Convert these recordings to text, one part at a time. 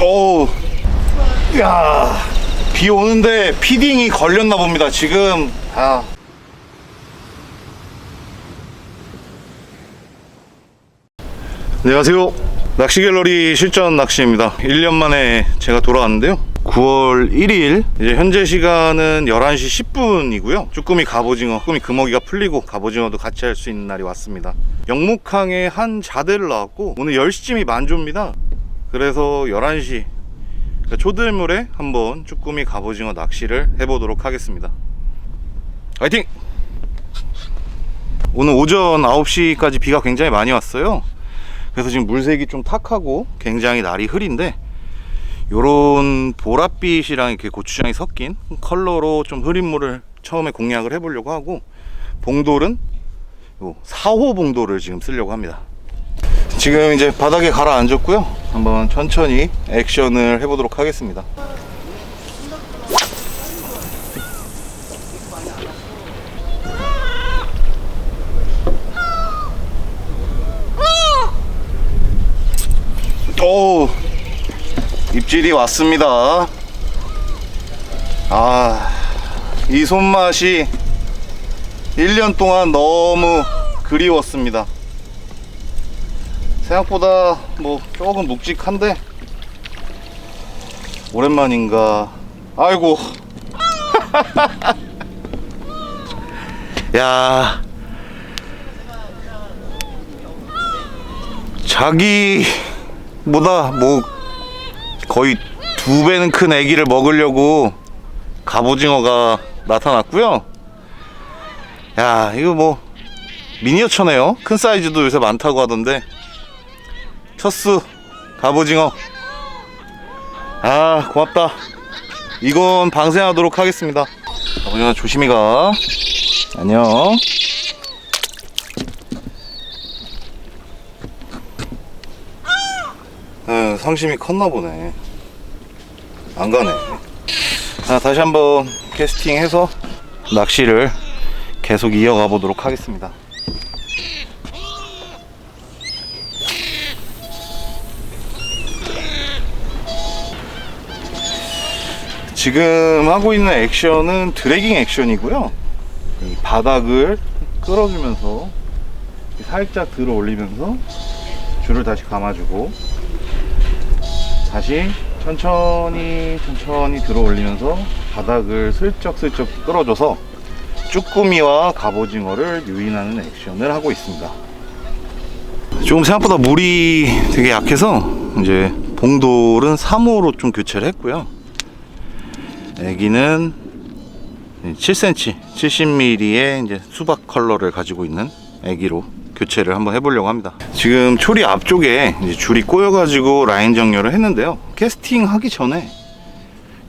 오, 야, 비 오는데 피딩이 걸렸나 봅니다. 지금 아. 안녕하세요. 낚시 갤러리 실전 낚시입니다. 1년 만에 제가 돌아왔는데요. 9월 1일, 이제 현재 시간은 11시 10분이고요. 쭈꾸미 갑오징어, 쭈꾸미 금어기가 풀리고 갑오징어도 같이 할 수 있는 날이 왔습니다. 영묵항에 한 자대를 나왔고, 오늘 10시쯤이 만조입니다. 그래서 11시, 그러니까 초들물에 한번 쭈꾸미 갑오징어 낚시를 해보도록 하겠습니다. 화이팅! 오늘 오전 9시까지 비가 굉장히 많이 왔어요. 그래서 지금 물색이 좀 탁하고 굉장히 날이 흐린데 요런 보랏빛이랑 이렇게 고추장이 섞인 컬러로 좀 흐린 물을 처음에 공략을 해보려고 하고 봉돌은 요 4호 봉돌을 지금 쓰려고 합니다. 지금 이제 바닥에 가라앉았고요. 한번 천천히 액션을 해보도록 하겠습니다. 오 입질이 왔습니다 아이 손맛이 1년 동안 너무 그리웠습니다 생각보다 뭐 조금 묵직한데? 오랜만인가? 아이고. 야. 자기보다 뭐 거의 두 배는 큰 애기를 먹으려고 갑오징어가 나타났고요. 야 이거 뭐 미니어처네요. 큰 사이즈도 요새 많다고 하던데 첫수 갑오징어. 아 고맙다. 이건 방생하도록 하겠습니다. 갑오징어 조심히 가. 안녕. 에, 상심이 컸나 보네. 안 가네. 자, 다시 한번 캐스팅해서 낚시를 계속 이어가 보도록 하겠습니다. 지금 하고 있는 액션은 드래깅 액션이고요. 이 바닥을 끌어주면서 살짝 들어 올리면서 줄을 다시 감아주고 다시 천천히 천천히 들어 올리면서 바닥을 슬쩍슬쩍 끌어줘서 쭈꾸미와 갑오징어를 유인하는 액션을 하고 있습니다. 조금 생각보다 물이 되게 약해서 이제 봉돌은 3호로 좀 교체를 했고요. 애기는 7cm, 70mm의 이제 수박 컬러를 가지고 있는 애기로 교체를 한번 해보려고 합니다. 지금 초리 앞쪽에 줄이 꼬여가지고 라인 정렬을 했는데요. 캐스팅 하기 전에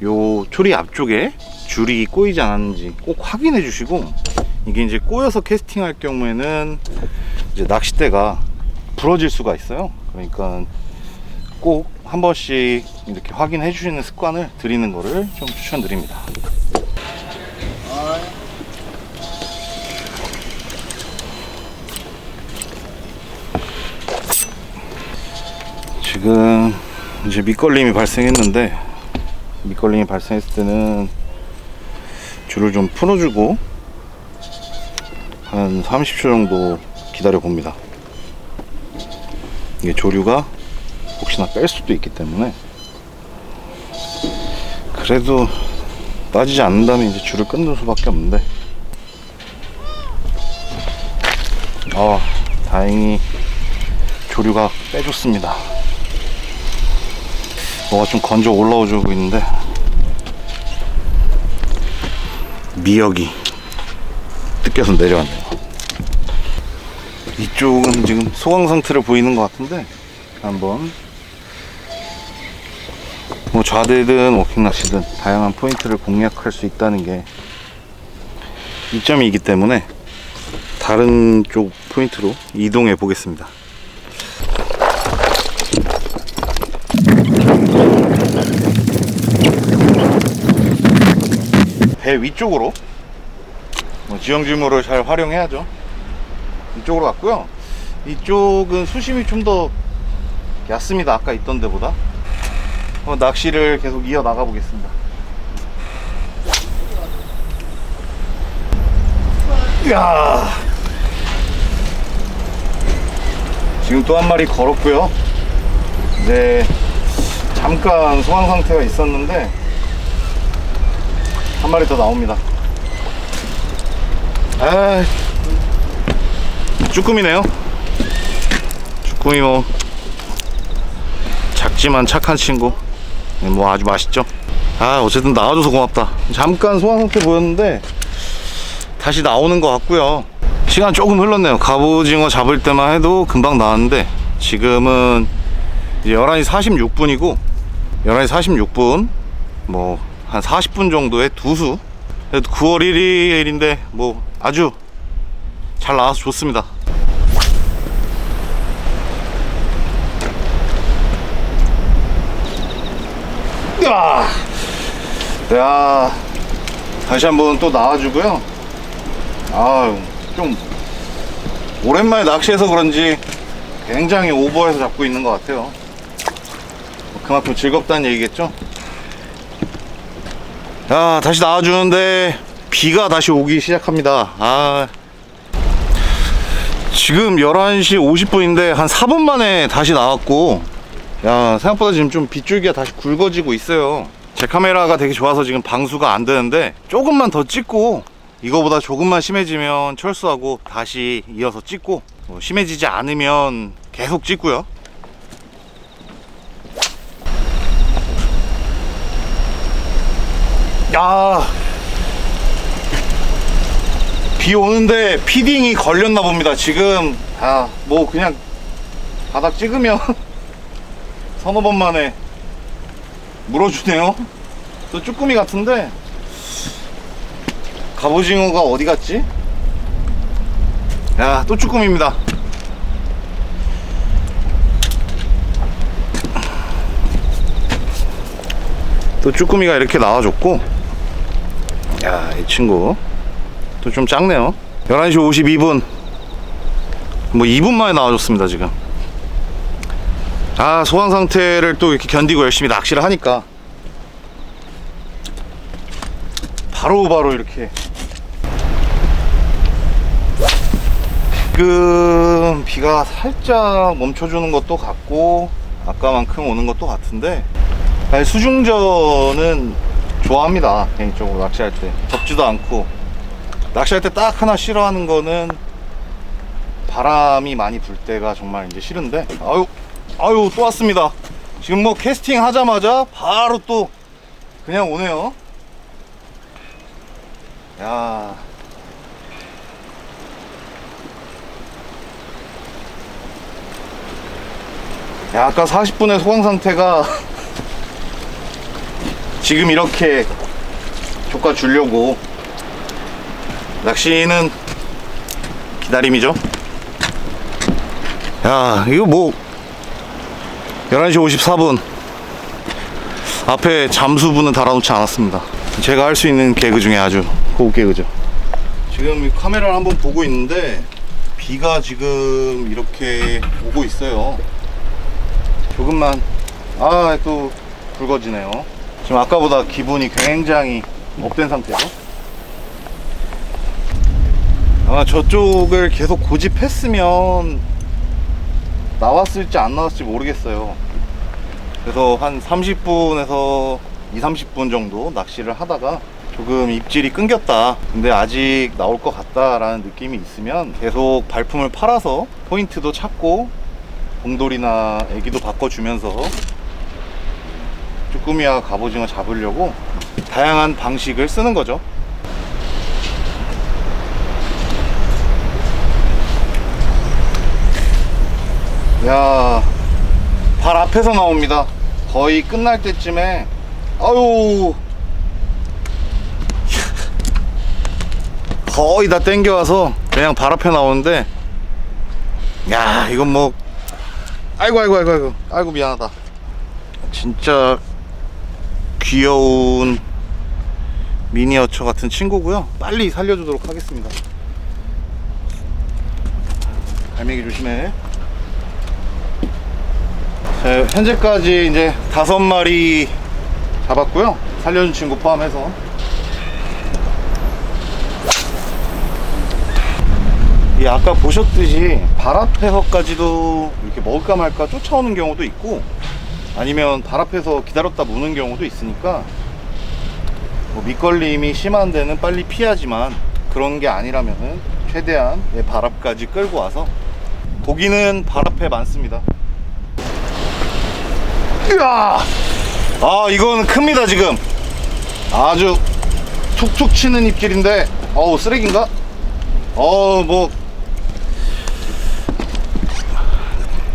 요 초리 앞쪽에 줄이 꼬이지 않았는지 꼭 확인해 주시고 이게 이제 꼬여서 캐스팅 할 경우에는 이제 낚싯대가 부러질 수가 있어요. 그러니까 꼭 한 번씩 이렇게 확인해 주시는 습관을 들이는 거를 좀 추천드립니다. 지금 이제 밑걸림이 발생했는데 밑걸림이 발생했을 때는 줄을 좀 풀어주고 한 30초 정도 기다려 봅니다. 이게 조류가 혹시나 뺄 수도 있기 때문에 그래도 빠지지 않는다면 이제 줄을 끊는 수밖에 없는데 어 다행히 조류가 빼줬습니다. 뭐가 좀 건져 올라오고 있는데 미역이 뜯겨서 내려왔네요. 이쪽은 지금 소강 상태를 보이는 것 같은데 한번 뭐 좌대든 워킹 낚시든 다양한 포인트를 공략할 수 있다는 게 이점이기 때문에 다른 쪽 포인트로 이동해 보겠습니다. 배 위쪽으로 뭐 지형지물을 잘 활용해야죠. 이쪽으로 갔고요. 이쪽은 수심이 좀 더 얕습니다. 아까 있던 데보다. 어, 낚시를 계속 이어 나가 보겠습니다. 야 지금 또 한 마리 걸었고요. 이제 잠깐 소강 상태가 있었는데 한 마리 더 나옵니다. 아, 쭈꾸미네요. 쭈꾸미 뭐 작지만 착한 친구. 뭐 아주 맛있죠. 아 어쨌든 나와줘서 고맙다. 잠깐 소강 상태 보였는데 다시 나오는 것 같고요. 시간 조금 흘렀네요. 갑오징어 잡을 때만 해도 금방 나왔는데 지금은 이제 11시 46분이고 11시 46분 뭐 한 40분 정도의 두수 그래도 9월 1일인데 뭐 아주 잘 나와서 좋습니다. 야, 야, 다시 한번 또 나와주고요. 아유, 좀 오랜만에 낚시해서 그런지 굉장히 오버해서 잡고 있는 것 같아요. 그만큼 즐겁다는 얘기겠죠? 야, 다시 나와주는데 비가 다시 오기 시작합니다. 아, 지금 11시 50분인데 한 4분 만에 다시 나왔고, 야, 생각보다 지금 좀 빗줄기가 다시 굵어지고 있어요. 제 카메라가 되게 좋아서 지금 방수가 안 되는데 조금만 더 찍고 이거보다 조금만 심해지면 철수하고 다시 이어서 찍고 뭐 심해지지 않으면 계속 찍고요. 야, 비 오는데 피딩이 걸렸나 봅니다. 지금 아, 뭐 그냥 바닥 찍으면 서너 번 만에 물어주네요. 또 쭈꾸미 같은데 갑오징어가 어디 갔지? 야, 또 쭈꾸미입니다. 또 쭈꾸미가 이렇게 나와줬고, 야, 이 친구 또 좀 작네요. 11시 52분. 뭐 2분 만에 나와줬습니다, 지금. 아, 소강 상태를 또 이렇게 견디고 열심히 낚시를 하니까. 바로바로 바로 이렇게. 지금 비가 살짝 멈춰주는 것도 같고 아까만큼 오는 것도 같은데 아니, 수중전은 좋아합니다. 개인적으로 낚시할 때. 덥지도 않고. 낚시할 때 딱 하나 싫어하는 거는 바람이 많이 불 때가 정말 이제 싫은데. 아유 아유 또 왔습니다 지금 뭐 캐스팅 하자마자 바로 또 그냥 오네요 야. 야, 아까 40분의 소강 상태가 지금 이렇게 조카 주려고 낚시는 기다림이죠. 야, 이거 뭐 11시 54분 앞에 잠수부는 달아놓지 않았습니다. 제가 할 수 있는 개그 중에 아주 호흡 개그죠. 지금 이 카메라를 한번 보고 있는데 비가 지금 이렇게 오고 있어요. 조금만 아또 굵어지네요. 지금 아까보다 기분이 굉장히 업된 상태죠. 아마 저쪽을 계속 고집했으면 나왔을지 안 나왔을지 모르겠어요. 그래서 한 30분에서 2, 30분 정도 낚시를 하다가 조금 입질이 끊겼다. 근데 아직 나올 것 같다 라는 느낌이 있으면 계속 발품을 팔아서 포인트도 찾고 봉돌이나 애기도 바꿔주면서 쭈꾸미와 갑오징어 잡으려고 다양한 방식을 쓰는 거죠. 야, 발 앞에서 나옵니다. 거의 끝날 때쯤에. 아유. 거의 다 땡겨와서 그냥 발 앞에 나오는데. 야 이건 뭐. 아이고 아이고 아이고 아이고. 아이고 미안하다. 진짜 귀여운 미니어처 같은 친구고요. 빨리 살려주도록 하겠습니다. 갈매기 조심해 자, 현재까지 이제 다섯 마리 잡았고요. 살려준 친구 포함해서. 이 아까 보셨듯이 발 앞에서까지도 이렇게 먹을까 말까 쫓아오는 경우도 있고 아니면 발 앞에서 기다렸다 무는 경우도 있으니까 뭐 밑걸림이 심한 데는 빨리 피하지만 그런 게 아니라면은 최대한 내 발 앞까지 끌고 와서 고기는 발 앞에 많습니다. 으아! 아 이건 큽니다 지금 아주 툭툭 치는 입질인데 어우 쓰레기인가? 어우 뭐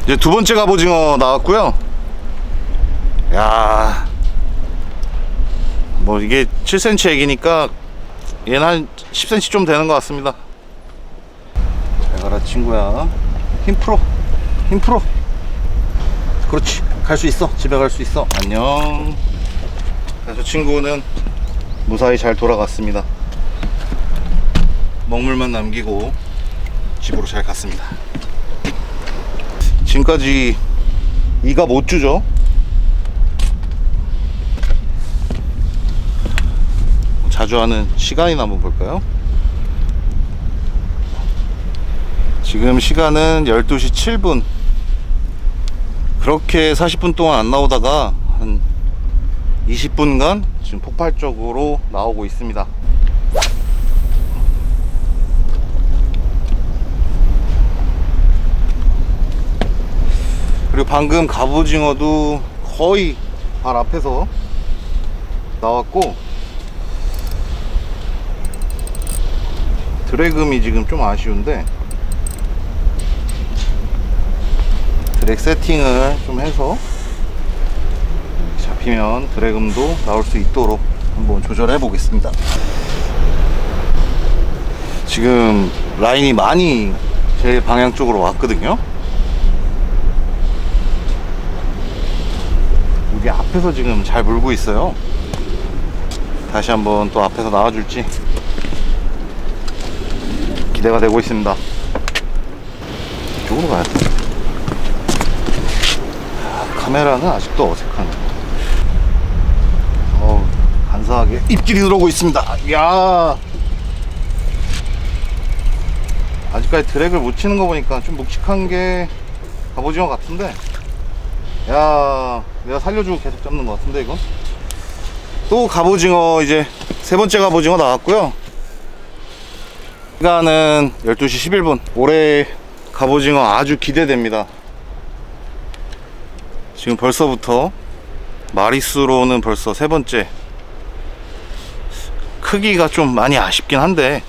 이제 두 번째 갑오징어 나왔고요 야, 뭐 이게 7cm 애기니까 얘는 한 10cm 좀 되는 것 같습니다. 잘 가라 친구야. 힘 풀어, 힘 풀어. 그렇지, 갈 수 있어. 집에 갈 수 있어. 안녕. 자, 저 친구는 무사히 잘 돌아갔습니다. 먹물만 남기고 집으로 잘 갔습니다. 지금까지 이가 못 주죠. 자주 하는 시간이나 한번 볼까요? 지금 시간은 12시 7분. 그렇게 40분 동안 안 나오다가 한 20분간 지금 폭발적으로 나오고 있습니다. 그리고 방금 갑오징어도 거의 발 앞에서 나왔고 드래금이 지금 좀 아쉬운데 드랙 세팅을 좀 해서 잡히면 드래금도 나올 수 있도록 한번 조절해 보겠습니다 지금 라인이 많이 제 방향 쪽으로 왔거든요 여기 앞에서 지금 잘 물고 있어요 다시 한번 또 앞에서 나와줄지 기대가 되고 있습니다. 이쪽으로 가야 돼. 아, 카메라는 아직도 어색하네. 어우, 간사하게 입질이 들어오고 있습니다. 야 아직까지 드랙을 못 치는 거 보니까 좀 묵직한 게 갑오징어 같은데. 야 내가 살려주고 계속 잡는 것 같은데, 이거? 또 갑오징어, 이제 세 번째 갑오징어 나왔고요. 시간은 12시 11분. 올해 갑오징어 아주 기대됩니다. 지금 벌써부터 마리수로는 벌써 세 번째. 크기가 좀 많이 아쉽긴 한데,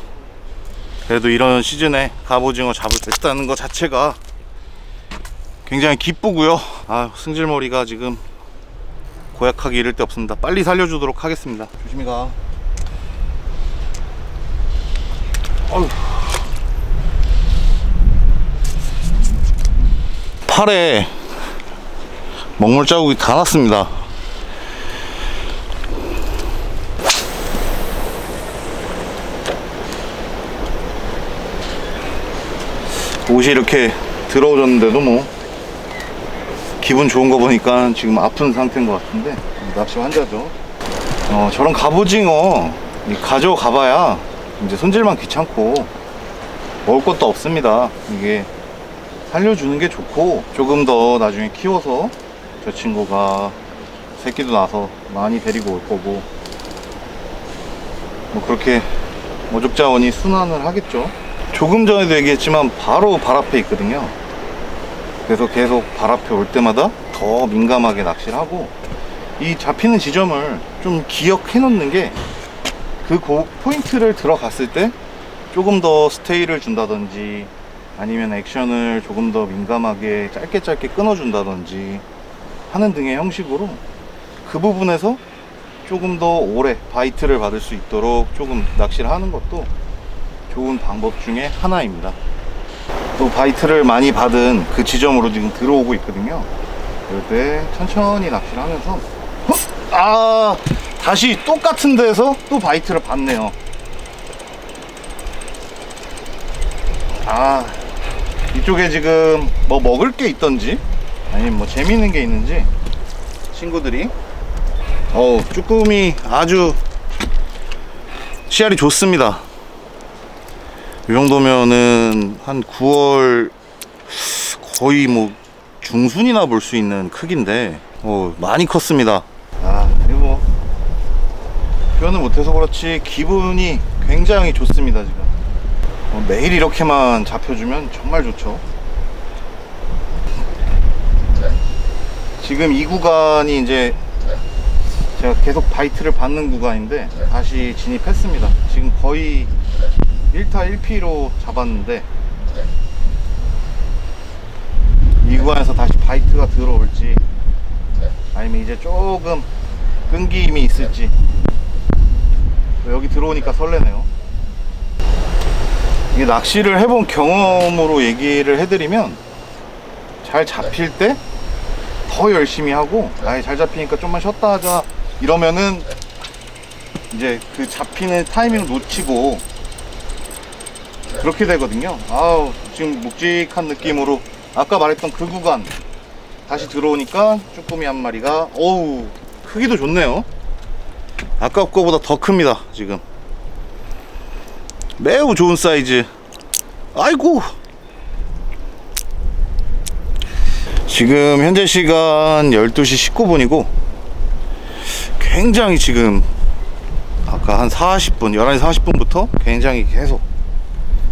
그래도 이런 시즌에 갑오징어 잡을 수 있다는 것 자체가 굉장히 기쁘고요. 아, 승질머리가 지금 고약하기 이를 데 없습니다. 빨리 살려주도록 하겠습니다. 조심히 가. 어휴. 팔에 먹물 자국이 다 났습니다. 옷이 이렇게 들어오졌는데도 뭐 기분 좋은 거 보니까 지금 아픈 상태인 것 같은데 낚시 환자죠. 어, 저런 갑오징어 이 가져가봐야 이제 손질만 귀찮고 먹을 것도 없습니다. 이게 살려주는 게 좋고 조금 더 나중에 키워서 저 친구가 새끼도 나서 많이 데리고 올 거고 뭐 그렇게 모족자원이 순환을 하겠죠. 조금 전에도 얘기했지만 바로 발 앞에 있거든요. 그래서 계속 발 앞에 올 때마다 더 민감하게 낚시를 하고 이 잡히는 지점을 좀 기억해 놓는 게 그 포인트를 들어갔을 때 조금 더 스테이를 준다든지 아니면 액션을 조금 더 민감하게 짧게 짧게 끊어준다든지 하는 등의 형식으로 그 부분에서 조금 더 오래 바이트를 받을 수 있도록 조금 낚시를 하는 것도 좋은 방법 중에 하나입니다. 또 바이트를 많이 받은 그 지점으로 지금 들어오고 있거든요. 그럴 때 천천히 낚시를 하면서 헉! 아 다시 똑같은 데서 또 바이트를 받네요. 아 이쪽에 지금 뭐 먹을 게 있던지 아니면 뭐 재밌는 게 있는지? 친구들이? 어우 쭈꾸미 아주 씨알이 좋습니다. 이 정도면은 한 9월 거의 뭐 중순이나 볼 수 있는 크기인데 어 많이 컸습니다. 아 이거 뭐 표현을 못해서 그렇지 기분이 굉장히 좋습니다 지금. 어, 매일 이렇게만 잡혀주면 정말 좋죠 지금 이 구간이 이제 제가 계속 바이트를 받는 구간인데 다시 진입했습니다. 지금 거의 1타 1피로 잡았는데 이 구간에서 다시 바이트가 들어올지 아니면 이제 조금 끈김이 있을지 여기 들어오니까 설레네요. 이게 낚시를 해본 경험으로 얘기를 해드리면 잘 잡힐 때 더 열심히 하고 아예 잘 잡히니까 좀만 쉬었다 하자. 이러면은 이제 그 잡히는 타이밍을 놓치고 그렇게 되거든요. 아우 지금 묵직한 느낌으로 아까 말했던 그 구간 다시 들어오니까 쭈꾸미 한 마리가 어우 크기도 좋네요. 아까 거보다 더 큽니다 지금. 매우 좋은 사이즈. 아이고 지금 현재 시간 12시 19분이고 굉장히 지금 아까 한 40분 11시 40분부터 굉장히 계속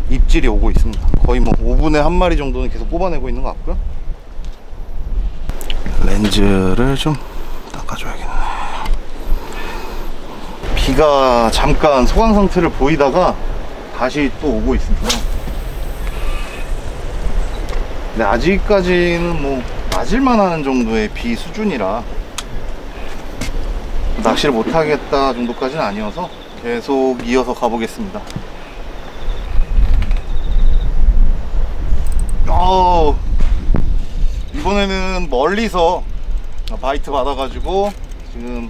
입질이 오고 있습니다. 거의 뭐 5분에 한 마리 정도는 계속 뽑아내고 있는 것 같고요. 렌즈를 좀 닦아줘야겠네. 비가 잠깐 소강 상태를 보이다가 다시 또 오고 있습니다. 근데 아직까지는 뭐 맞을만 하는 정도의 비 수준이라 낚시를 못하겠다 정도까지는 아니어서 계속 이어서 가보겠습니다. 어 이번에는 멀리서 바이트 받아가지고 지금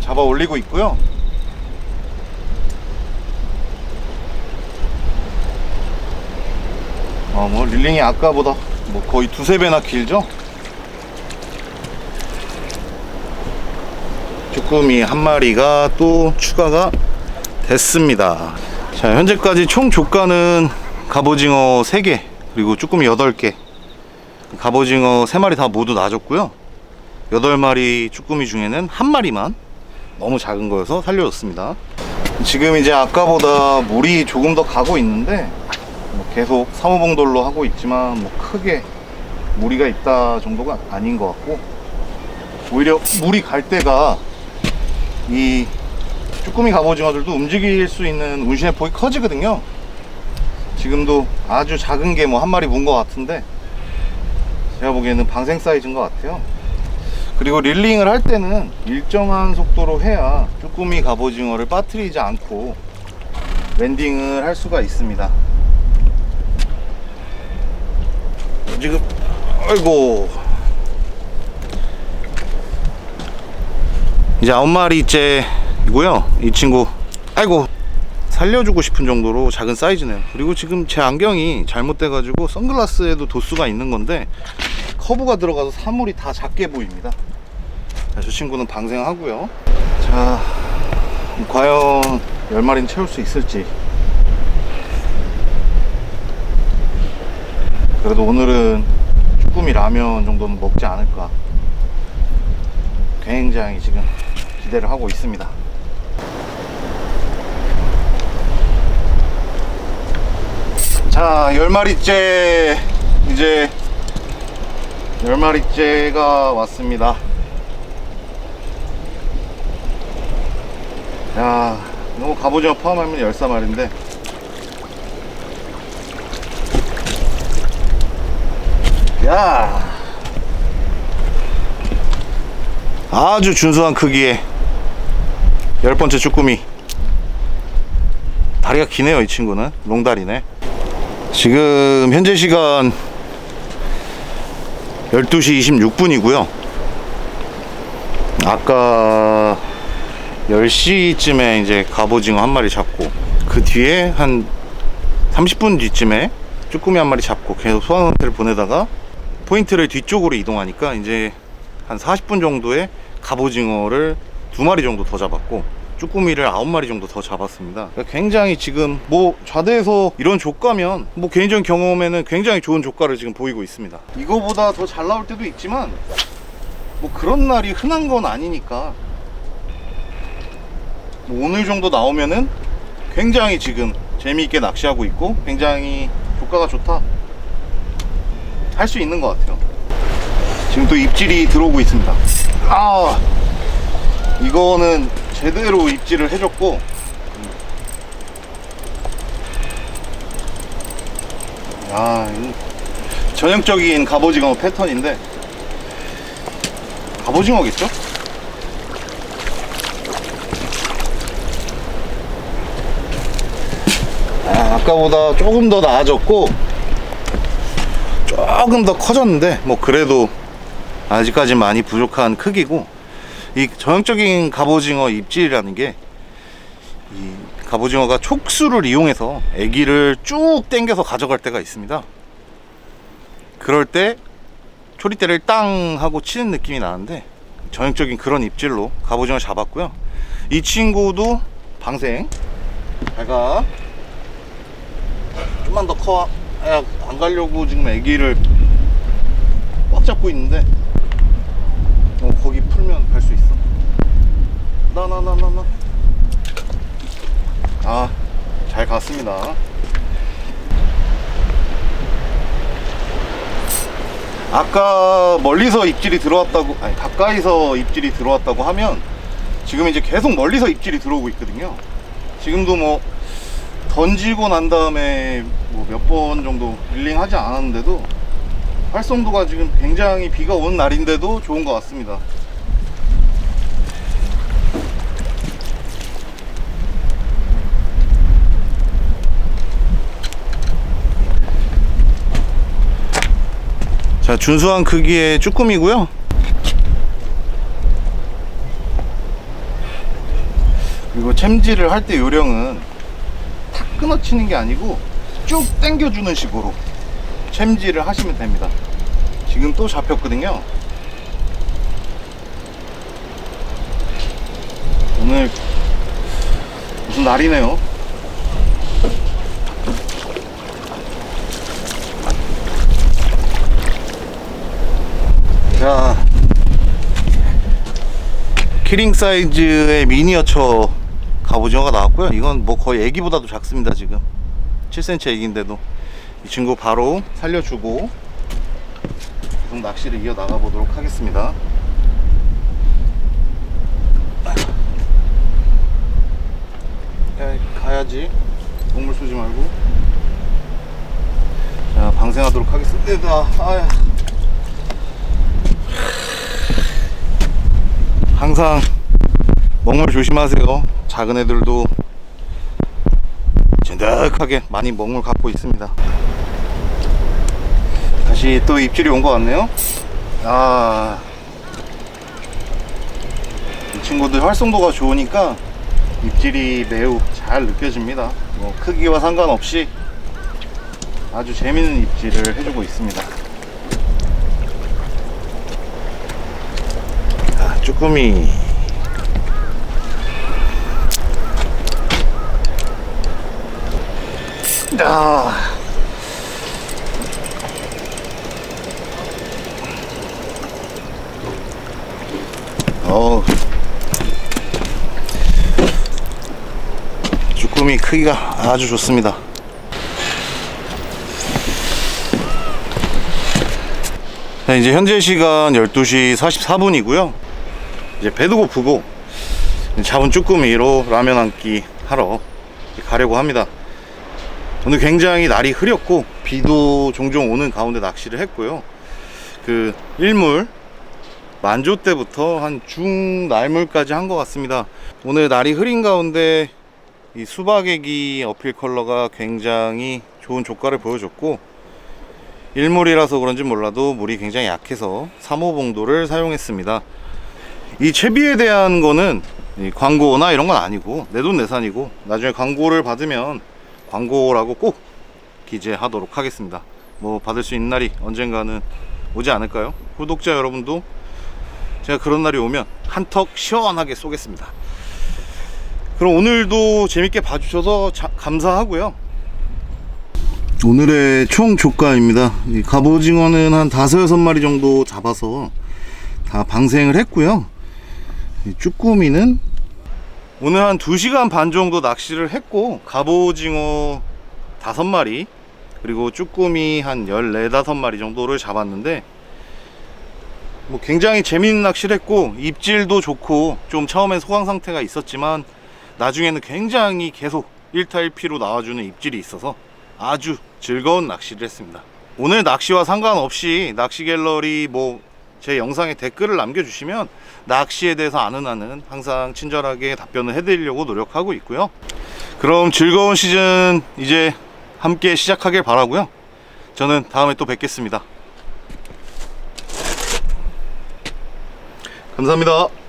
잡아 올리고 있고요. 어, 뭐 릴링이 아까보다 뭐 거의 두세 배나 길죠? 쭈꾸미 한 마리가 또 추가가 됐습니다. 자, 현재까지 총 조가는 갑오징어 3개, 그리고 쭈꾸미 8개. 갑오징어 3마리 다 모두 놔줬고요. 8마리 쭈꾸미 중에는 한 마리만 너무 작은 거여서 살려줬습니다. 지금 이제 아까보다 물이 조금 더 가고 있는데 뭐 계속 사무봉돌로 하고 있지만 뭐 크게 무리가 있다 정도가 아닌 것 같고 오히려 물이 갈 때가 이 쭈꾸미 갑오징어들도 움직일 수 있는 운신의 폭이 커지거든요. 지금도 아주 작은 게 뭐 한 마리 문 것 같은데 제가 보기에는 방생 사이즈인 것 같아요. 그리고 릴링을 할 때는 일정한 속도로 해야 쭈꾸미 갑오징어를 빠뜨리지 않고 랜딩을 할 수가 있습니다 지금 아이고. 이제 아홉 마리째이고요. 이 친구 아이고. 살려주고 싶은 정도로 작은 사이즈네요. 그리고 지금 제 안경이 잘못돼 가지고 선글라스에도 도수가 있는 건데 커브가 들어가서 사물이 다 작게 보입니다. 자, 저 친구는 방생하고요. 자 과연 10마리는 채울 수 있을지 그래도 오늘은 쭈꾸미 라면 정도는 먹지 않을까. 굉장히 지금 기대를 하고 있습니다. 자 10마리째 이제 10마리째가 왔습니다. 야 이거 갑오징어 포함하면 13마리인데 야. 아주 준수한 크기의 열 번째 쭈꾸미. 다리가 기네요 이 친구는. 롱다리네. 지금 현재 시간 12시 26분이고요. 아까 10시쯤에 이제 갑오징어 한 마리 잡고 그 뒤에 한 30분 뒤쯤에 쭈꾸미 한 마리 잡고 계속 소환 상태를 보내다가 포인트를 뒤쪽으로 이동하니까 이제 한 40분 정도의 갑오징어를 두 마리 정도 더 잡았고 쭈꾸미를 아홉 마리 정도 더 잡았습니다. 그러니까 굉장히 지금 뭐 좌대에서 이런 조과면 뭐 개인적인 경험에는 굉장히 좋은 조과를 지금 보이고 있습니다. 이거보다 더 잘 나올 때도 있지만 뭐 그런 날이 흔한 건 아니니까 뭐 오늘 정도 나오면은 굉장히 지금 재미있게 낚시하고 있고 굉장히 조과가 좋다 할 수 있는 것 같아요. 지금 또 입질이 들어오고 있습니다. 아 이거는 제대로 입질을 해줬고 아 이거 전형적인 갑오징어 패턴인데 갑오징어겠죠? 아, 아까보다 조금 더 나아졌고 조금 더 커졌는데 뭐 그래도 아직까지 많이 부족한 크기고 이 전형적인 갑오징어 입질이라는 게 이 갑오징어가 촉수를 이용해서 애기를 쭉 당겨서 가져갈 때가 있습니다. 그럴 때 초리대를 땅 하고 치는 느낌이 나는데 전형적인 그런 입질로 갑오징어 잡았고요. 이 친구도 방생. 잘가. 좀만 더 커. 야, 안 가려고 지금 애기를 꽉 잡고 있는데 어, 거기 풀면 갈 수 있어. 나, 나, 나, 나, 나. 아, 잘 갔습니다. 아까 멀리서 입질이 들어왔다고, 아니, 가까이서 입질이 들어왔다고 하면 지금 이제 계속 멀리서 입질이 들어오고 있거든요. 지금도 뭐 던지고 난 다음에 뭐 몇 번 정도 릴링 하지 않았는데도 활성도가 지금 굉장히 비가 오는 날인데도 좋은 것 같습니다. 자, 준수한 크기의 쭈꾸미고요. 그리고 챔질을 할 때 요령은 탁 끊어치는 게 아니고 쭉 당겨주는 식으로 챔질을 하시면 됩니다. 지금 또 잡혔거든요. 오늘 무슨 날이네요. 자, 키링 사이즈의 미니어처 갑오징어가 나왔고요. 이건 뭐 거의 애기보다도 작습니다, 지금. 7cm 애기인데도. 이 친구 바로 살려주고 계속 낚시를 이어 나가 보도록 하겠습니다. 야, 가야지. 동물 쏘지 말고. 자, 방생하도록 하겠습니다. 아야. 항상 먹물 조심하세요. 작은 애들도 진득하게 많이 먹물 갖고 있습니다. 다시 또 입질이 온 것 같네요. 아, 이 친구들 활성도가 좋으니까 입질이 매우 잘 느껴집니다. 뭐 크기와 상관없이 아주 재밌는 입질을 해주고 있습니다. 아, 쭈꾸미. 아. 어. 쭈꾸미 크기가 아주 좋습니다. 자, 이제 현재 시간 12시 44분이고요. 이제 배도 고프고 잡은 쭈꾸미로 라면 한 끼 하러 가려고 합니다. 오늘 굉장히 날이 흐렸고 비도 종종 오는 가운데 낚시를 했고요. 그 일물 만조 때부터 한 중날물까지 한 것 같습니다. 오늘 날이 흐린 가운데 이 수박애기 어필 컬러가 굉장히 좋은 조과를 보여줬고 일물이라서 그런지 몰라도 물이 굉장히 약해서 3호 봉도를 사용했습니다. 이 채비에 대한 거는 이 광고나 이런 건 아니고 내 돈 내산이고 나중에 광고를 받으면 광고라고 꼭 기재하도록 하겠습니다. 뭐 받을 수 있는 날이 언젠가는 오지 않을까요? 구독자 여러분도 제가 그런 날이 오면 한턱 시원하게 쏘겠습니다. 그럼 오늘도 재밌게 봐주셔서 자- 감사하고요. 오늘의 총 조가입니다. 이 갑오징어는 한 다섯 마리 정도 잡아서 다 방생을 했고요. 이 쭈꾸미는 오늘 한 2시간 반 정도 낚시를 했고 갑오징어 다섯 마리 그리고 쭈꾸미 한 14, 5마리 정도를 잡았는데 뭐 굉장히 재미있는 낚시를 했고 입질도 좋고 좀 처음엔 소강 상태가 있었지만 나중에는 굉장히 계속 1타 1피로 나와주는 입질이 있어서 아주 즐거운 낚시를 했습니다. 오늘 낚시와 상관없이 낚시 갤러리 뭐 제 영상에 댓글을 남겨주시면 낚시에 대해서 아는 한은 항상 친절하게 답변을 해드리려고 노력하고 있고요. 그럼 즐거운 시즌 이제 함께 시작하길 바라고요. 저는 다음에 또 뵙겠습니다. 감사합니다.